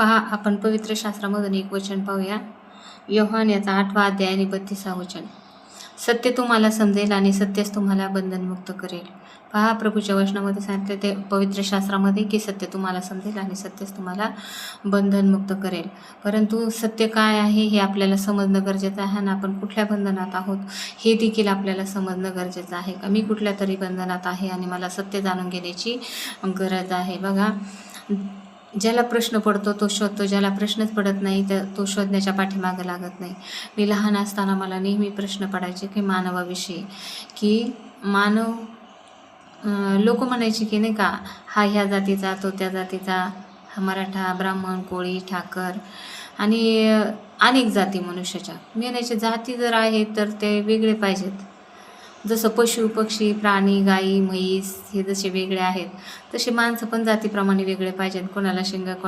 पहा आपण पवित्र शास्त्रामधून एक वचन पाहूया. योहान याचा आठवा अध्याय आणि बत्तीसा वचन. सत्य तुम्हाला समजेल आणि सत्यच तुम्हाला बंधनमुक्त करेल. पहा प्रभूच्या वचनामध्ये सांगितले ते पवित्र शास्त्रामध्ये की सत्य तुम्हाला समजेल आणि सत्यच तुम्हाला बंधनमुक्त करेल. परंतु सत्य काय आहे हे आपल्याला समजणं गरजेचं आहे आणि आपण कुठल्या बंधनात आहोत हे देखील आपल्याला समजणं गरजेचं आहे का? मी कुठल्या तरी बंधनात आहे आणि मला सत्य जाणून घेण्याची गरज आहे. बघा ज्याला प्रश्न पडतो तो शोधतो ज्याला प्रश्नच पडत नाही तर तो शोधण्याच्या पाठीमागं लागत नाही. मी लहान असताना मला नेहमी प्रश्न पडायचे की मानवाविषयी की मानव लोक म्हणायचे की नाही का हा ह्या जातीचा तो त्या जातीचा हा मराठा ब्राह्मण कोळी ठाकर आणि अनेक जाती मनुष्याच्या. मी जाती जर आहेत तर ते वेगळे पाहिजेत. जसं पशु पक्षी प्राणी गाई म्हैस हे जसे वेगळे आहेत तसे माणसं पण जातीप्रमाणे वेगळे पाहिजेत. कोणाला शेंगा कोण